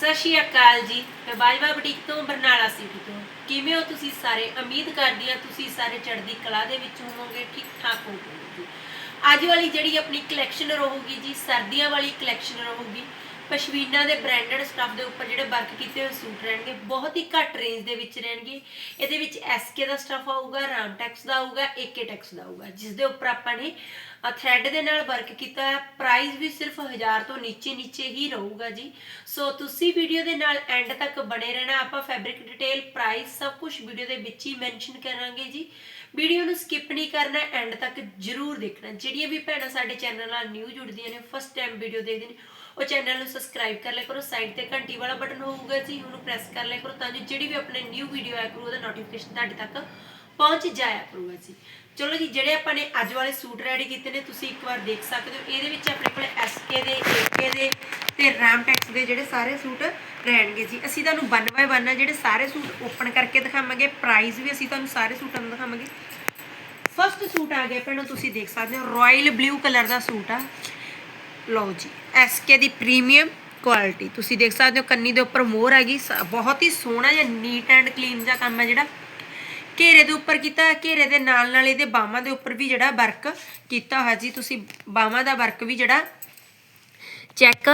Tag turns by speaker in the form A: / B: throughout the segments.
A: ਸਤਿ ਸ਼੍ਰੀ ਅਕਾਲ ਜੀ। ਮੈਂ ਬਾਜਵਾ ਬੁਟੀਕ ਤੋਂ ਬਰਨਾਲਾ ਸਿਟੀ ਤੋਂ। ਕਿਵੇਂ ਹੋ ਤੁਸੀਂ ਸਾਰੇ? ਉਮੀਦ ਕਰਦੀ ਹਾਂ ਤੁਸੀਂ ਸਾਰੇ ਚੜ੍ਹਦੀ ਕਲਾ ਦੇ ਵਿੱਚ ਹੋਵੋਗੇ ਠੀਕ ਠਾਕ ਹੋਵੋਗੇ। ਜੀ ਅੱਜ ਵਾਲੀ ਜਿਹੜੀ ਆਪਣੀ ਕਲੈਕਸ਼ਨ ਰਹੂਗੀ ਜੀ, ਸਰਦੀਆਂ ਵਾਲੀ ਕਲੈਕਸ਼ਨ ਰਹੂਗੀ ਪਸ਼ਮੀਨਾ ਦੇ ਬ੍ਰਾਂਡਡ ਸਟੱਫ ਦੇ ਉੱਪਰ ਜਿਹੜੇ ਵਰਕ ਕੀਤੇ ਹੋਏ ਸੂਟ ਰਹਿਣਗੇ, ਬਹੁਤ ਹੀ ਘੱਟ ਰੇਂਜ ਦੇ ਵਿੱਚ ਰਹਿਣਗੇ। ਇਹਦੇ ਵਿੱਚ ਐਸਕੇ ਦਾ ਸਟੱਫ ਆਊਗਾ ਰਾਮਟੈਕਸ ਦਾ ਆਊਗਾ ਏਕੇ ਟੈਕਸ ਦਾ ਆਊਗਾ ਜਿਸ ਦੇ ਉੱਪਰ ਆਪਾਂ ਨੇ ਥ੍ਰੈਡ ਦੇ ਨਾਲ ਵਰਕ ਕੀਤਾ ਹੈ। ਪ੍ਰਾਈਸ ਵੀ ਸਿਰਫ 1000 ਤੋਂ ਨੀਚੇ ਨੀਚੇ ਹੀ ਰਹੂਗਾ ਜੀ। ਸੋ ਤੁਸੀਂ ਵੀਡੀਓ ਦੇ ਨਾਲ ਐਂਡ ਤੱਕ ਬਣੇ ਰਹਿਣਾ, ਆਪਾਂ ਫੈਬਰਿਕ ਡਿਟੇਲ ਪ੍ਰਾਈਸ ਸਭ ਕੁਝ ਵੀਡੀਓ ਦੇ ਵਿੱਚ ਹੀ ਮੈਂਸ਼ਨ ਕਰਾਂਗੇ ਜੀ। ਵੀਡੀਓ ਨੂੰ ਸਕਿਪ ਨਹੀਂ ਕਰਨਾ ਐਂਡ ਤੱਕ ਜਰੂਰ ਦੇਖਣਾ। ਜਿਹੜੀਆਂ ਵੀ ਭੈਣਾਂ ਸਾਡੇ ਚੈਨਲ ਨਾਲ ਨਿਊ ਜੁੜਦੀਆਂ ਨੇ ਫਸਟ ਟਾਈਮ ਵੀਡੀਓ ਦੇਖਦੇ ਨੇ ਉਹ ਚੈਨਲ ਨੂੰ ਸਬਸਕ੍ਰਾਈਬ ਕਰ ਲਿਆ ਕਰੋ ਸਾਈਡ ਤੇ ਘੰਟੀ ਵਾਲਾ ਬਟਨ ਹੋਊਗਾ ਜੀ, ਉਹਨੂੰ ਪ੍ਰੈਸ ਕਰ ਲਿਆ ਕਰੋ ਤਾਂ ਜੋ ਜਿਹੜੀ ਵੀ ਆਪਣੇ ਨਿਊ ਵੀਡੀਓ ਆਇਆ ਕਰੂ ਉਹਦਾ ਨੋਟੀਫਿਕੇਸ਼ਨ ਤੁਹਾਡੇ ਤੱਕ ਪਹੁੰਚ ਜਾਇਆ ਕਰੂਗਾ ਜੀ। ਚਲੋ ਜੀ, ਜਿਹੜੇ ਆਪਾਂ ਨੇ ਅੱਜ ਵਾਲੇ ਸੂਟ ਰੈਡੀ ਕੀਤੇ ਨੇ, ਤੁਸੀਂ ਇੱਕ ਵਾਰ ਦੇਖ ਸਕਦੇ ਹੋ। ਇਹਦੇ ਵਿੱਚ ਆਪਣੇ ਕੋਲ ਐਸਕੇ ਦੇ ਏਕੇ ਦੇ ਤੇ ਰਾਮਟੈਕਸ ਦੇ ਜਿਹੜੇ ਸਾਰੇ ਸੂਟ ਰਹਿਣਗੇ ਜੀ। ਅਸੀਂ ਤੁਹਾਨੂੰ ਵਨ ਬਾਏ ਵਨ ਜਿਹੜੇ ਸਾਰੇ ਸੂਟ ਓਪਨ ਕਰਕੇ ਦਿਖਾਵਾਂਗੇ। ਪ੍ਰਾਈਸ ਵੀ ਅਸੀਂ ਤੁਹਾਨੂੰ ਸਾਰੇ ਸੂਟਾਂ ਦਾ ਦਿਖਾਵਾਂਗੇ। ਫਸਟ ਸੂਟ ਆ ਗਿਆ ਭੈਣੋ, ਤੁਸੀਂ ਦੇਖ ਸਕਦੇ ਹੋ। ਰਾਇਲ ਬਲੂ ਕਲਰ ਦਾ ਸੂਟ ਆ। ਲਓ ਜੀ ਐਸਕੇ ਦੀ ਪ੍ਰੀਮੀਅਮ ਕੁਆਲਿਟੀ ਤੁਸੀਂ ਦੇਖ ਸਕਦੇ ਹੋ ਕੰਨੀ ਦੇ ਉੱਪਰ ਮੋਹਰ ਹੈਗੀ ਬਹੁਤ ਹੀ ਸੋਹਣਾ ਜਿਹਾ ਨੀਟ ਐਂਡ ਕਲੀਨ ਜਿਹਾ ਕੰਮ ਹੈ ਜਿਹੜਾ। ਘੇਰੇ ਦੇ ਉੱਪਰ ਕੀਤਾ ਘੇਰੇ ਦੇ ਨਾਲ ਨਾਲ ਇਹਦੇ ਬਾਹਾਂ ਦੇ ਉੱਪਰ ਵੀ ਜਿਹੜਾ ਵਰਕ ਕੀਤਾ ਹੋਇਆ ਜੀ। ਤੁਸੀਂ ਬਾਹਾਂ ਦਾ ਵਰਕ ਵੀ ਜਿਹੜਾ ਚੈੱਕ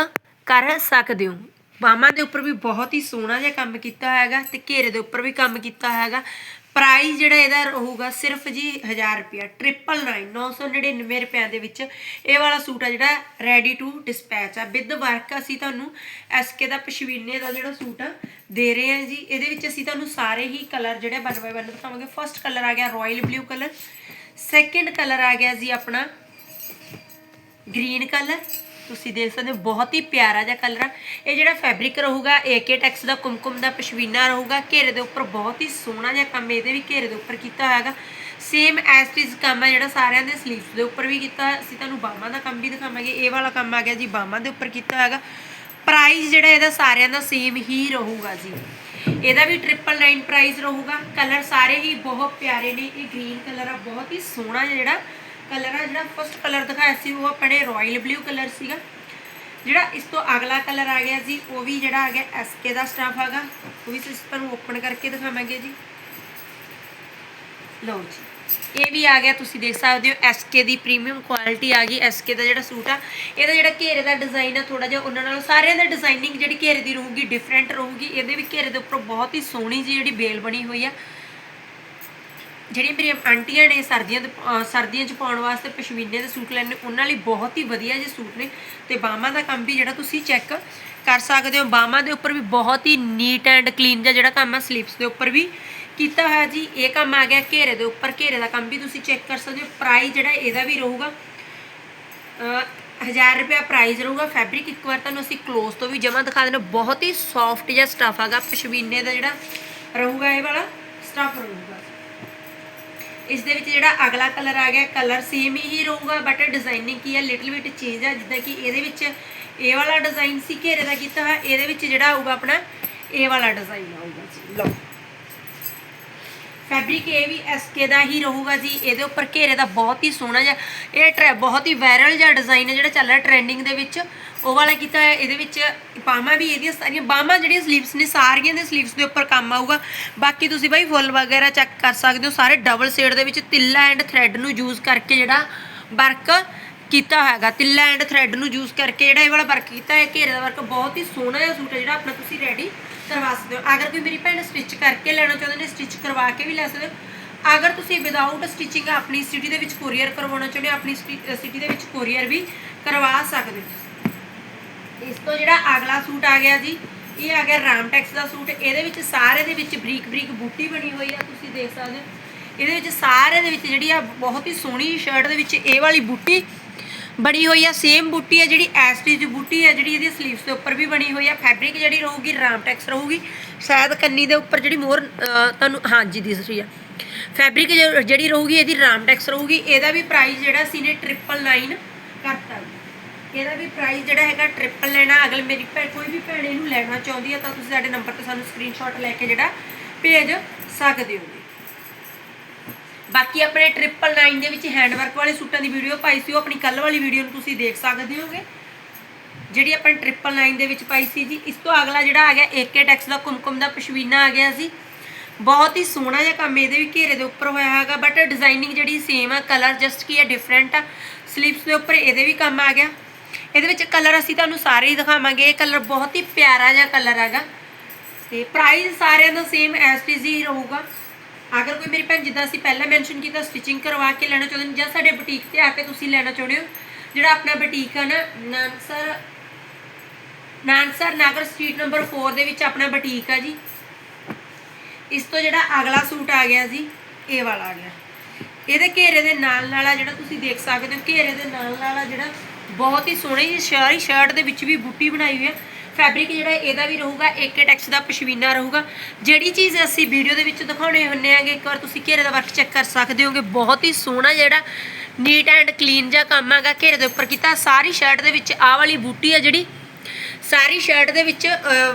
A: ਕਰ ਸਕਦੇ ਹੋ। ਬਾਹਾਂ ਦੇ ਉੱਪਰ ਵੀ ਬਹੁਤ ਹੀ ਸੋਹਣਾ ਜਿਹਾ ਕੰਮ ਕੀਤਾ ਹੈਗਾ ਤੇ ਘੇਰੇ ਦੇ ਉੱਪਰ ਵੀ ਕੰਮ ਕੀਤਾ ਹੈਗਾ। ਪ੍ਰਾਈਸ ਜਿਹੜਾ ਇਹਦਾ ਰਹੂਗਾ ਸਿਰਫ ਜੀ 1000 ਰੁਪਿਆ 999 999 ਰੁਪਿਆਂ ਦੇ ਵਿੱਚ ਇਹ ਵਾਲਾ ਸੂਟ ਆ ਜਿਹੜਾ ਰੈਡੀ ਟੂ ਡਿਸਪੈਚ ਆ। ਵਿਦ ਵਰਕ ਅਸੀਂ ਤੁਹਾਨੂੰ ਐਸਕੇ ਦਾ ਪਸ਼ਮੀਨੇ ਦਾ ਜਿਹੜਾ ਸੂਟ ਆ ਦੇ ਰਹੇ ਹਾਂ ਜੀ, ਇਹਦੇ ਵਿੱਚ ਅਸੀਂ ਤੁਹਾਨੂੰ ਸਾਰੇ ਹੀ ਕਲਰ ਜਿਹੜੇ ਵਨ ਬਾਈ ਵਨ ਦਿਖਾਵਾਂਗੇ। ਫਰਸਟ ਕਲਰ ਆ ਗਿਆ royal blue colour second colour ਆ ਗਿਆ ਜੀ ਆਪਣਾ ਗ੍ਰੀਨ ਕਲਰ ਤੁਸੀਂ ਦੇਖ ਸਕਦੇ ਹੋ, ਬਹੁਤ ਹੀ ਪਿਆਰਾ ਜਿਹਾ ਕਲਰ ਆ। ਇਹ ਜਿਹੜਾ ਫੈਬਰਿਕ ਰਹੂਗਾ ਏਕੇ ਟੈਕਸ ਦਾ ਕੁਮਕੁਮ ਦਾ ਪਸ਼ਮੀਨਾ ਰਹੂਗਾ। ਘੇਰੇ ਦੇ ਉੱਪਰ ਬਹੁਤ ਹੀ ਸੋਹਣਾ ਜਿਹਾ ਕੰਮ ਇਹਦੇ ਵੀ ਘੇਰੇ ਦੇ ਉੱਪਰ ਕੀਤਾ ਹੋਇਆਗਾ। ਸੇਮ ਐਸਟਿਸ ਕੰਮ ਹੈ ਜਿਹੜਾ ਸਾਰਿਆਂ ਦੇ ਸਲੀਵਸ ਦੇ ਉੱਪਰ ਵੀ ਕੀਤਾ ਅਸੀਂ ਤੁਹਾਨੂੰ ਬਾਹਾਂ ਦਾ ਕੰਮ ਵੀ ਦਿਖਾਵਾਂਗੇ। ਇਹ ਵਾਲਾ ਕੰਮ ਆ ਗਿਆ ਜੀ ਬਾਹਾਂ ਦੇ ਉੱਪਰ ਕੀਤਾ ਹੋਇਆਗਾ। ਪ੍ਰਾਈਸ ਜਿਹੜਾ ਇਹਦਾ ਸਾਰਿਆਂ ਦਾ ਸੇਮ ਹੀ ਰਹੂਗਾ ਜੀ। ਇਹਦਾ ਵੀ 999 ਪ੍ਰਾਈਸ ਰਹੂਗਾ। ਕਲਰ ਸਾਰੇ ਹੀ ਬਹੁਤ ਪਿਆਰੇ ਨੇ। ਇਹ ਗ੍ਰੀਨ ਕਲਰ ਆ, ਬਹੁਤ ਹੀ ਸੋਹਣਾ ਜਿਹੜਾ ਕਲਰ ਆ, ਜਿਹੜਾ ਫਸਟ ਕਲਰ ਦਿਖਾਇਆ ਸੀ, ਉਹ ਆਪਣੇ ਰਾਇਲ ਬਲੂ ਕਲਰ ਸੀਗਾ। ਜਿਹੜਾ ਇਸ ਤੋਂ ਅਗਲਾ ਕਲਰ ਆ ਗਿਆ ਜੀ, ਉਹ ਵੀ ਜਿਹੜਾ ਆ ਗਿਆ ਐਸਕੇ ਦਾ ਸਟਾਫ ਹੈਗਾ। ਉਹ ਵੀ ਤੁਹਾਨੂੰ ਓਪਨ ਕਰਕੇ ਦਿਖਾਵਾਂਗੇ ਜੀ। ਲਓ ਜੀ, ਇਹ ਵੀ ਆ ਗਿਆ, ਤੁਸੀਂ ਦੇਖ ਸਕਦੇ ਹੋ ਐਸਕੇ ਦੀ ਪ੍ਰੀਮੀਅਮ ਕੁਆਲਿਟੀ ਆ ਗਈ। ਐਸਕੇ ਦਾ ਜਿਹੜਾ ਸੂਟ ਆ, ਇਹਦਾ ਜਿਹੜਾ ਘੇਰੇ ਦਾ ਡਿਜ਼ਾਈਨ ਆ ਥੋੜਾ ਜਿਹਾ ਉਹਨਾਂ ਨਾਲੋਂ ਸਾਰਿਆਂ ਦਾ ਡਿਜ਼ਾਈਨਿੰਗ ਜਿਹੜੀ ਘੇਰੇ ਦੀ ਰਹੂਗੀ ਡਿਫਰੈਂਟ ਰਹੂਗੀ। ਇਹਦੇ ਵੀ ਘੇਰੇ ਦੇ ਉੱਪਰ ਬਹੁਤ ਹੀ ਸੋਹਣੀ ਜੀ ਜਿਹੜੀ ਬੇਲ ਬਣੀ ਹੋਈ ਆ। ਜਿਹੜੀਆਂ ਮੇਰੀਆਂ ਆਂਟੀਆਂ ਨੇ ਸਰਦੀਆਂ ਦੇ ਸਰਦੀਆਂ 'ਚ ਪਾਉਣ ਵਾਸਤੇ ਪਸ਼ਮੀਨੇ ਦੇ ਸੂਟ ਲੈਣੇ ਉਹਨਾਂ ਲਈ ਬਹੁਤ ਹੀ ਵਧੀਆ ਜਿਹੇ ਸੂਟ ਨੇ ਤੇ ਬਾਹਾਂ ਦਾ ਕੰਮ ਵੀ ਜਿਹੜਾ ਤੁਸੀਂ ਚੈੱਕ ਕਰ ਸਕਦੇ ਹੋ। ਬਾਹਾਂ ਦੇ ਉੱਪਰ ਵੀ ਬਹੁਤ ਹੀ ਨੀਟ ਐਂਡ ਕਲੀਨ ਜਿਹਾ ਜਿਹੜਾ ਕੰਮ ਆ ਸਲੀਪਸ ਦੇ ਉੱਪਰ ਵੀ ਕੀਤਾ ਹੋਇਆ ਜੀ। ਇਹ ਕੰਮ ਆ ਗਿਆ ਘੇਰੇ ਦੇ ਉੱਪਰ, ਘੇਰੇ ਦਾ ਕੰਮ ਵੀ ਤੁਸੀਂ ਚੈੱਕ ਕਰ ਸਕਦੇ ਹੋ। ਪ੍ਰਾਈਸ ਜਿਹੜਾ ਇਹਦਾ ਵੀ ਰਹੂਗਾ, ਅਹ 1000 ਰੁਪਿਆ ਪ੍ਰਾਈਸ ਰਹੂਗਾ। ਫੈਬਰਿਕ ਇੱਕ ਵਾਰ ਤੁਹਾਨੂੰ ਅਸੀਂ ਕਲੋਜ਼ ਤੋਂ ਵੀ ਜਮਾ ਦਿਖਾ ਦਿੰਦੇ ਬਹੁਤ ਹੀ ਸੌਫਟ ਜਿਹਾ ਸਟਫ ਹੈਗਾ, ਪਸ਼ਮੀਨੇ ਦਾ ਜਿਹੜਾ ਰਹੂਗਾ ਇਹ ਵਾਲਾ ਸਟਫ ਰਹੂਗਾ। ਇਸ ਦੇ ਵਿੱਚ ਜਿਹੜਾ ਅਗਲਾ ਕਲਰ ਆ ਗਿਆ, ਕਲਰ ਸੇਮ ਹੀ ਰਹੂਗਾ ਬਟ ਡਿਜ਼ਾਈਨਿੰਗ ਕੀ ਹੈ ਲਿਟਲ ਬਿਟ ਚੇਂਜ ਆ, ਜਿੱਦਾਂ ਕਿ ਇਹਦੇ ਵਿੱਚ ਇਹ ਵਾਲਾ ਡਿਜ਼ਾਈਨ ਸੀ, ਘੇਰੇ ਦਾ ਕੀਤਾ ਹੋਇਆ, ਇਹਦੇ ਵਿੱਚ ਜਿਹੜਾ ਆਊਗਾ ਆਪਣਾ ਇਹ ਵਾਲਾ ਡਿਜ਼ਾਈਨ ਆਊਗਾ ਜੀ। ਲਓ। ਫੈਬਰਿਕ ਇਹ ਵੀ ਐਸਕੇ ਦਾ ਹੀ ਰਹੂਗਾ ਜੀ। ਇਹਦੇ ਉੱਪਰ ਘੇਰੇ ਦਾ ਬਹੁਤ ਹੀ ਸੋਹਣਾ ਜਿਹਾ, ਇਹ ਟਰੈ ਬਹੁਤ ਹੀ ਵਾਇਰਲ ਜਿਹਾ ਡਿਜ਼ਾਈਨ ਹੈ ਜਿਹੜਾ ਚੱਲ ਰਿਹਾ ਟ੍ਰੈਂਡਿੰਗ ਦੇ ਵਿੱਚ। ਉਹ ਵਾਲਾ ਕੀਤਾ ਹੈ ਇਹਦੇ ਵਿੱਚ ਬਾਹਾਂ ਵੀ ਇਹਦੀਆਂ ਸਾਰੀਆਂ, ਬਾਹਾਂ ਜਿਹੜੀਆਂ ਸਲੀਵਸ ਨੇ, ਸਾਰੀਆਂ ਦੇ ਸਲੀਵਸ ਦੇ ਉੱਪਰ ਕੰਮ ਆਊਗਾ। ਬਾਕੀ ਤੁਸੀਂ ਬਾਈ ਫੁੱਲ ਵਗੈਰਾ ਚੈੱਕ ਕਰ ਸਕਦੇ ਹੋ, ਸਾਰੇ ਡਬਲ ਸ਼ੇਡ ਦੇ ਵਿੱਚ ਤਿੱਲਾ ਐਂਡ ਥ੍ਰੈਡ ਨੂੰ ਯੂਜ਼ ਕਰਕੇ ਜਿਹੜਾ ਵਰਕ ਕੀਤਾ ਹੈਗਾ ਤਿੱਲਾ ਐਂਡ ਥ੍ਰੈਡ ਨੂੰ ਯੂਜ਼ ਕਰਕੇ ਜਿਹੜਾ ਇਹ ਵਾਲਾ ਵਰਕ ਕੀਤਾ ਹੈ ਘੇਰੇ ਦਾ ਵਰਕ ਬਹੁਤ ਹੀ ਸੋਹਣਾ ਜਿਹਾ ਸੂਟ ਹੈ ਜਿਹੜਾ ਆਪਣਾ ਤੁਸੀਂ ਰੈਡੀ ਕਰਵਾ ਸਕਦੇ ਹੋ। ਅਗਰ ਕੋਈ ਮੇਰੀ ਭੈਣ ਸਟਿਚ ਕਰਕੇ ਲੈਣਾ ਚਾਹੁੰਦੇ ਨੇ ਸਟਿਚ ਕਰਵਾ ਕੇ ਵੀ ਲੈ ਸਕਦੇ ਹੋ। ਅਗਰ ਤੁਸੀਂ ਵਿਦਆਊਟ ਸਟਿਚਿੰਗ ਆਪਣੀ ਸਿਟੀ ਦੇ ਵਿੱਚ ਕੋਰੀਅਰ ਕਰਵਾਉਣਾ ਚਾਹੁੰਦੇ ਹੋ, ਆਪਣੀ ਸਿਟੀ ਦੇ ਵਿੱਚ ਕੋਰੀਅਰ ਵੀ ਕਰਵਾ ਸਕਦੇ ਹੋ। ਇਸ ਤੋਂ ਜਿਹੜਾ ਅਗਲਾ ਸੂਟ ਆ ਗਿਆ ਜੀ, ਇਹ ਆ ਗਿਆ ਰਾਮਟੈਕਸ ਦਾ ਸੂਟ। ਇਹਦੇ ਵਿੱਚ ਸਾਰੇ ਦੇ ਵਿੱਚ ਬਰੀਕ ਬਰੀਕ ਬੂਟੀ ਬਣੀ ਹੋਈ ਆ, ਤੁਸੀਂ ਦੇਖ ਸਕਦੇ ਹੋ। ਇਹਦੇ ਵਿੱਚ ਸਾਰੇ ਦੇ ਵਿੱਚ ਜਿਹੜੀ ਆ ਬਹੁਤ ਹੀ ਸੋਹਣੀ ਸ਼ਰਟ ਦੇ ਵਿੱਚ ਇਹ ਵਾਲੀ ਬੂਟੀ ਬਣੀ ਹੋਈ ਆ ਸੇਮ ਬੂਟੀ ਹੈ ਜਿਹੜੀ ਐਸਟਿਚ ਬੂਟੀ ਹੈ ਜਿਹੜੀ ਇਹਦੀ ਸਲੀਵਸ ਦੇ ਉੱਪਰ ਵੀ ਬਣੀ ਹੋਈ ਆ ਫੈਬਰਿਕ ਜਿਹੜੀ ਰਹੂਗੀ ਰਾਮਟੈਕਸ ਰਹੂਗੀ, ਸ਼ਾਇਦ ਕੰਨੀ ਦੇ ਉੱਪਰ ਜਿਹੜੀ ਮੋਰ ਤੁਹਾਨੂੰ, ਹਾਂਜੀ, ਦਿਸ ਰਹੀ ਆ। ਫੈਬਰਿਕ ਜਿਹੜੀ ਰਹੂਗੀ, ਇਹਦੀ ਰਾਮਟੈਕਸ ਰਹੂਗੀ, ਇਹਦਾ ਵੀ ਪ੍ਰਾਈਸ ਜਿਹੜਾ ਸੀ ਨੇ 999 ਕਰਤਾ। ਇਹਦਾ ਵੀ ਪ੍ਰਾਈਸ ਜਿਹੜਾ ਹੈਗਾ ਟ੍ਰਿਪਲ ਲੈਣਾ, ਅਗਲ ਮੇਰੀ ਭੈਣ ਕੋਈ ਵੀ ਭੈਣ ਇਹਨੂੰ ਲੈਣਾ ਚਾਹੁੰਦੀ ਆ, ਤਾਂ ਤੁਸੀਂ ਸਾਡੇ ਨੰਬਰ ਤੇ ਸਾਨੂੰ ਸਕਰੀਨਸ਼ਾਟ ਲੈ ਕੇ ਜਿਹੜਾ ਭੇਜ ਸਕਦੇ ਹੋ। ਬਾਕੀ ਆਪਣੇ 999 ਦੇ ਵਿੱਚ ਹੈਂਡਵਰਕ ਵਾਲੇ ਸੂਟਾਂ ਦੀ ਵੀਡੀਓ ਪਾਈ ਸੀ, ਉਹ ਆਪਣੀ ਕੱਲ ਵਾਲੀ ਵੀਡੀਓ ਨੂੰ ਤੁਸੀਂ ਦੇਖ ਸਕਦੇ ਹੋਗੇ। ਜਿਹੜੀ ਆਪਾਂ ਟ੍ਰਿਪਲ ਲਾਈਨ ਦੇ ਵਿੱਚ ਪਾਈ ਸੀ ਜੀ, ਇਸ ਤੋਂ ਅਗਲਾ ਜਿਹੜਾ ਆ ਗਿਆ ਏਕੇ ਟੈਕਸ ਦਾ ਕੁਮਕੁਮ ਦਾ ਪਸ਼ਮੀਨਾ ਆ ਗਿਆ ਸੀ ਬਹੁਤ ਹੀ ਸੋਹਣਾ ਜਿਹਾ ਕੰਮ ਇਹਦੇ ਵੀ ਘੇਰੇ ਦੇ ਉੱਪਰ ਹੋਇਆ ਹੈਗਾ ਬਟ ਡਿਜ਼ਾਈਨਿੰਗ ਜਿਹੜੀ ਸੇਮ ਆ ਕਲਰ ਜਸਟ ਕੀ ਹੈ ਡਿਫਰੈਂਟ ਆ। ਸਲੀਵਸ ਦੇ ਉੱਪਰ ਇਹਦੇ ਵੀ ਕੰਮ ਆ ਗਿਆ। ਇਹਦੇ ਵਿੱਚ ਕਲਰ ਅਸੀਂ ਤੁਹਾਨੂੰ ਸਾਰੇ ਹੀ ਦਿਖਾਵਾਂਗੇ, ਇਹ ਕਲਰ ਬਹੁਤ ਹੀ ਪਿਆਰਾ ਜਿਹਾ ਕਲਰ ਹੈਗਾ। ਤੇ ਪ੍ਰਾਈਸ ਸਾਰਿਆਂ ਦਾ ਸੇਮ ਐਸ ਟੀ ਹੀ ਰਹੂਗਾ। ਅਗਰ ਕੋਈ ਮੇਰੀ ਭੈਣ ਜਿੱਦਾਂ ਅਸੀਂ ਪਹਿਲਾਂ ਮੈਂਸ਼ਨ ਕੀਤਾ ਸਟਿਚਿੰਗ ਕਰਵਾ ਕੇ ਲੈਣਾ ਚਾਹੁੰਦੇ ਨੇ ਜਾਂ ਸਾਡੇ ਬੁਟੀਕ ਤੇ ਆ ਕੇ ਤੁਸੀਂ ਲੈਣਾ ਚਾਹੁੰਦੇ ਹੋ, ਜਿਹੜਾ ਆਪਣਾ ਬੁਟੀਕ ਆ ਨਾ, ਨਾਨਸਰ ਨਾਨਸਰ ਨਗਰ ਸਟਰੀਟ ਨੰਬਰ 4 ਦੇ ਵਿੱਚ ਆਪਣਾ ਬੁਟੀਕ ਆ ਜੀ। ਇਸ ਤੋਂ ਜਿਹੜਾ ਅਗਲਾ ਸੂਟ ਆ ਗਿਆ ਜੀ, ਇਹ ਵਾਲਾ ਆ ਗਿਆ। ਇਹਦੇ ਘੇਰੇ ਦੇ ਨਾਲ ਨਾਲ ਆ ਜਿਹੜਾ ਤੁਸੀਂ ਦੇਖ ਸਕਦੇ ਹੋ, ਘੇਰੇ ਦੇ ਨਾਲ ਨਾਲ ਆ ਜਿਹੜਾ ਬਹੁਤ ਹੀ ਸੋਹਣੀ ਜਿਹੀ ਸ਼ਾਰੀ ਸ਼ਰਟ ਦੇ ਵਿੱਚ ਵੀ ਬੂਟੀ ਬਣਾਈ ਹੋਈ ਹੈ ਫੈਬਰਿਕ ਜਿਹੜਾ ਇਹਦਾ ਵੀ ਰਹੂਗਾ ਏਕੇ ਟੈਕਸ ਦਾ ਪਸ਼ਮੀਨਾ ਰਹੂਗਾ। ਜਿਹੜੀ ਚੀਜ਼ ਅਸੀਂ ਵੀਡੀਓ ਦੇ ਵਿੱਚ ਦਿਖਾਉਣੇ ਹੁੰਨੇ ਆਗੇ, ਇੱਕ ਵਾਰ ਤੁਸੀਂ ਘੇਰੇ ਦਾ ਵਰਕ ਚੈੱਕ ਕਰ ਸਕਦੇ ਹੋਗੇ, ਬਹੁਤ ਹੀ ਸੋਹਣਾ ਜਿਹੜਾ ਨੀਟ ਐਂਡ ਕਲੀਨ ਜਿਹਾ ਕੰਮ ਹੈਗਾ ਘੇਰੇ ਦੇ ਉੱਪਰ ਕੀਤਾ। ਸਾਰੀ ਸ਼ਰਟ ਦੇ ਵਿੱਚ ਆਹ ਵਾਲੀ ਬੂਟੀ ਆ ਜਿਹੜੀ, ਸਾਰੀ ਸ਼ਰਟ ਦੇ ਵਿੱਚ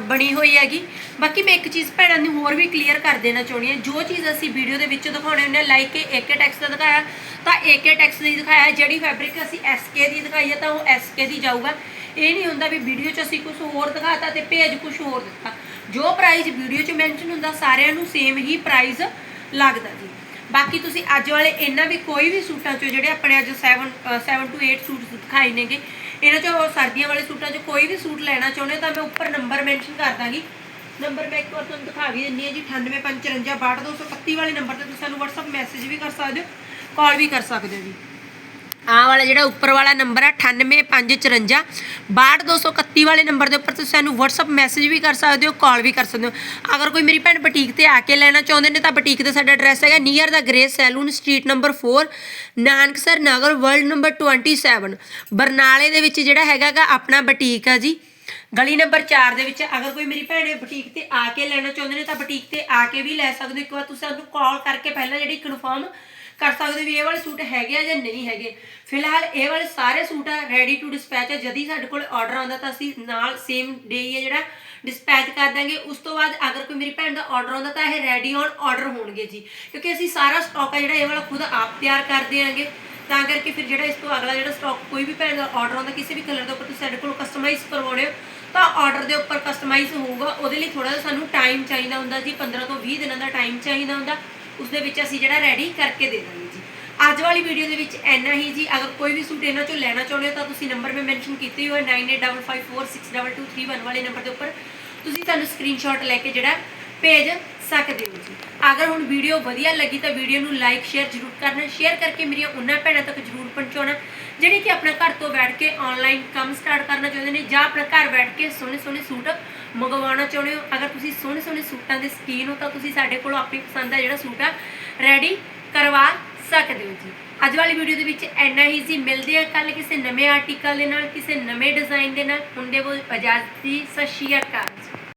A: ਬਣੀ ਹੋਈ ਹੈਗੀ। ਬਾਕੀ ਮੈਂ ਇੱਕ ਚੀਜ਼ ਭੈਣਾਂ ਨੂੰ ਹੋਰ ਵੀ ਕਲੀਅਰ ਕਰ ਦੇਣਾ ਚਾਹੁੰਦੀ ਹਾਂ। ਜੋ ਚੀਜ਼ ਅਸੀਂ ਵੀਡੀਓ ਦੇ ਵਿੱਚ ਦਿਖਾਉਣੇ ਹੁੰਦੇ ਲਾਈਕ ਕਿ ਏਕੇ ਟੈਕਸ ਦਾ ਦਿਖਾਇਆ, ਤਾਂ ਏਕੇ ਟੈਕਸ ਦੀ ਦਿਖਾਇਆ। ਜਿਹੜੀ ਫੈਬਰਿਕ ਅਸੀਂ ਐਸਕੇ ਦੀ ਦਿਖਾਈ ਹੈ, ਤਾਂ ਉਹ ਐਸਕੇ ਦੀ ਜਾਊਗਾ। ਇਹ ਨਹੀਂ ਹੁੰਦਾ ਵੀ ਵੀਡੀਓ 'ਚ ਅਸੀਂ ਕੁਝ ਹੋਰ ਦਿਖਾਤਾ ਤੇ ਪੇਜ ਕੁਝ ਹੋਰ ਦਿੱਤਾ। ਜੋ ਪ੍ਰਾਈਸ ਵੀਡੀਓ 'ਚ ਮੈਂਸ਼ਨ ਹੁੰਦਾ, ਸਾਰਿਆਂ ਨੂੰ ਸੇਮ ਹੀ ਪ੍ਰਾਈਸ ਲੱਗਦਾ ਜੀ। ਬਾਕੀ ਤੁਸੀਂ ਅੱਜ ਵਾਲੇ ਇਹਨਾਂ ਵੀ ਕੋਈ ਵੀ ਸੂਟਾਂ 'ਚੋਂ ਜਿਹੜੇ ਆਪਣੇ ਅੱਜ 7 7 ਟੂ 8 ਸੂਟ ਦਿਖਾਏ ਨੇਗੇ, ਇਹਨਾਂ 'ਚੋਂ ਸਰਦੀਆਂ ਵਾਲੇ ਸੂਟਾਂ 'ਚੋਂ ਕੋਈ ਵੀ ਸੂਟ ਲੈਣਾ ਚਾਹੁੰਦੇ ਹੋ ਤਾਂ ਮੈਂ ਉੱਪਰ ਨੰਬਰ ਮੈਂਸ਼ਨ ਕਰ ਦਾਂਗੀ। ਨੰਬਰ ਮੈਂ ਇੱਕ ਵਾਰ ਤੁਹਾਨੂੰ ਦਿਖਾ ਵੀ ਦਿੰਦੀ ਹਾਂ ਜੀ 9854562231 ਵਾਲੇ ਨੰਬਰ ਤੇ ਤੁਸੀਂ ਸਾਨੂੰ WhatsApp ਮੈਸੇਜ ਵੀ ਕਰ ਸਕਦੇ ਹੋ ਕਾਲ ਵੀ ਕਰ ਸਕਦੇ ਹੋ ਜੀ। ਆਹ ਵਾਲਾ ਜਿਹੜਾ ਉੱਪਰ ਵਾਲਾ ਨੰਬਰ ਹੈ 98554 62231 ਵਾਲੇ ਨੰਬਰ ਦੇ ਉੱਪਰ ਤੁਸੀਂ ਸਾਨੂੰ WhatsApp ਮੈਸੇਜ ਵੀ ਕਰ ਸਕਦੇ ਹੋ ਕਾਲ ਵੀ ਕਰ ਸਕਦੇ ਹੋ। ਅਗਰ ਕੋਈ ਮੇਰੀ ਭੈਣ ਬੁਟੀਕ ਤੇ ਆ ਕੇ ਲੈਣਾ ਚਾਹੁੰਦੇ ਨੇ, ਤਾਂ ਬੁਟੀਕ ਤੇ ਸਾਡਾ ਐਡਰੈਸ ਹੈਗਾ ਨੀਅਰ ਦਾ grey salon street number 4 Nanaksar Nagar ward number 27 ਬਰਨਾਲੇ ਦੇ ਵਿੱਚ ਜਿਹੜਾ ਹੈਗਾਗਾ ਆਪਣਾ ਬੁਟੀਕ ਆ ਜੀ। ਗਲੀ ਨੰਬਰ 4 ਦੇ ਵਿੱਚ ਅਗਰ ਕੋਈ ਮੇਰੀ ਭੈਣ ਬੁਟੀਕ ਤੇ ਆ ਕੇ ਲੈਣਾ ਚਾਹੁੰਦੇ ਨੇ, ਤਾਂ ਬੁਟੀਕ ਤੇ ਆ ਕੇ ਵੀ ਲੈ ਸਕਦੇ ਹੋ। ਇੱਕ ਵਾਰ ਤੁਸੀਂ ਸਾਨੂੰ ਕਾਲ ਕਰਕੇ ਪਹਿਲਾਂ ਜਿਹੜੀ ਕਨਫਰਮ ਕਰ ਸਕਦੇ ਹੋ ਵੀ ਇਹ ਵਾਲੇ ਸੂਟ ਹੈਗੇ ਆ ਜਾਂ ਨਹੀਂ ਹੈਗੇ। ਫਿਲਹਾਲ ਇਹ ਵਾਲੇ ਸਾਰੇ ਸੂਟ ਆ ਰੈਡੀ ਟੂ ਡਿਸਪੈਚ ਆ। ਜਦੀ ਸਾਡੇ ਕੋਲ ਆਰਡਰ ਆਉਂਦਾ ਤਾਂ ਅਸੀਂ ਨਾਲ ਸੇਮ ਡੇ ਹੀ ਆ ਜਿਹੜਾ ਡਿਸਪੈਚ ਕਰ ਦਾਂਗੇ ਉਸ ਤੋਂ ਬਾਅਦ ਅਗਰ ਕੋਈ ਮੇਰੀ ਭੈਣ ਦਾ ਆਰਡਰ ਆਉਂਦਾ ਤਾਂ ਇਹ ਰੈਡੀ ਔਨ ਆਰਡਰ ਹੋਣਗੇ ਜੀ। ਕਿਉਂਕਿ ਅਸੀਂ ਸਾਰਾ ਸਟਾਕ ਆ ਜਿਹੜਾ ਇਹ ਵਾਲਾ ਖੁਦ ਆਪ ਤਿਆਰ ਕਰਦੇ ਆਂਗੇ ਤਾਂ ਕਰਕੇ ਫਿਰ ਜਿਹੜਾ ਇਸ ਤੋਂ ਅਗਲਾ ਜਿਹੜਾ ਸਟਾਕ ਕੋਈ ਵੀ ਭੈਣ ਦਾ ਆਰਡਰ ਆਉਂਦਾ, ਕਿਸੇ ਵੀ ਕਲਰ ਦੇ ਉੱਪਰ ਤੁਸੀਂ ਸਾਡੇ ਕੋਲ ਕਸਟਮਾਈਜ਼ ਕਰਵਾਉਣੇ ਹੋ, ਤਾਂ ਆਰਡਰ ਦੇ ਉੱਪਰ ਕਸਟਮਾਈਜ਼ ਹੋਊਗਾ। ਉਹਦੇ ਲਈ ਥੋੜਾ ਜਿਹਾ ਸਾਨੂੰ ਟਾਈਮ ਚਾਹੀਦਾ ਹੁੰਦਾ ਜੀ। 15 ਤੋਂ 20 ਦਿਨਾਂ ਦਾ ਟਾਈਮ ਚਾਹੀਦਾ ਹੁੰਦਾ। ਉਸ ਦੇ ਵਿੱਚ ਅਸੀਂ ਜਿਹੜਾ ਰੈਡੀ ਕਰਕੇ ਦੇ ਦਾਂਗੇ ਜੀ। ਅੱਜ ਵਾਲੀ ਵੀਡੀਓ ਦੇ ਵਿੱਚ ਇੰਨਾ ਹੀ ਜੀ। ਅਗਰ ਕੋਈ ਵੀ ਸੂਟ ਇਹਨਾਂ ਚੋਂ ਲੈਣਾ ਚਾਹੁੰਦੇ ਹੋ ਤਾਂ ਤੁਸੀਂ ਨੰਬਰ ਮੈਂ ਮੈਂਸ਼ਨ ਕੀਤੇ ਹੋਏ 9855462231 ਵਾਲੇ ਨੰਬਰ ਦੇ ਉੱਪਰ। ਤੁਸੀਂ ਸਾਨੂੰ ਸਕਰੀਨਸ਼ਾਟ ਲੈ ਕੇ ਜਿਹੜਾ ਭੇਜ ਸਕਦੇ ਹੋ ਜੀ। ਅਗਰ ਹੁਣ ਵੀਡੀਓ ਵਧੀਆ ਲੱਗੀ ਤਾਂ ਵੀਡੀਓ ਨੂੰ ਲਾਈਕ ਸ਼ੇਅਰ ਜ਼ਰੂਰ ਕਰਨਾ ਸ਼ੇਅਰ ਕਰਕੇ ਮੇਰੀਆਂ ਉਹਨਾਂ ਭੈਣਾਂ ਤੱਕ ਜ਼ਰੂਰ ਪਹੁੰਚਾਉਣਾ, ਜਿਹੜੇ ਕਿ ਆਪਣਾ ਘਰ ਤੋਂ ਬੈਠ ਕੇ ਆਨਲਾਈਨ ਕੰਮ ਸਟਾਰਟ ਕਰਨਾ ਚਾਹੁੰਦੇ ਨੇ ਜਾਂ ਆਪਣਾ ਘਰ ਬੈਠ ਕੇ ਸੋਹਣੇ ਸੋਹਣੇ ਸੂਟ ਮੰਗਵਾਉਣਾ ਚਾਹੁੰਦੇ ਹੋ, ਅਗਰ ਤੁਸੀਂ ਸੋਹਣੇ ਸੋਹਣੇ ਸੂਟਾਂ ਦੇ ਸਕੀਨ ਹੋ ਤਾਂ ਤੁਸੀਂ ਸਾਡੇ ਕੋਲੋਂ ਆਪਣੀ ਪਸੰਦ ਦਾ ਜਿਹੜਾ ਸੂਟ ਆ ਰੈਡੀ ਕਰਵਾ ਸਕਦੇ ਹੋ ਜੀ। ਅੱਜ ਵਾਲੀ ਵੀਡੀਓ ਦੇ ਵਿੱਚ ਇੰਨਾ ਹੀ ਜੀ, ਮਿਲਦੇ ਆ ਕੱਲ ਕਿਸੇ ਨਵੇਂ ਆਰਟੀਕਲ ਦੇ ਨਾਲ, ਕਿਸੇ ਨਵੇਂ ਡਿਜ਼ਾਈਨ ਦੇ ਨਾਲ। ਹੁੰਦੇ ਉਹ ਇਜਾਜ਼ਤ ਦੀ ਸਤਿ ਸ਼੍ਰੀ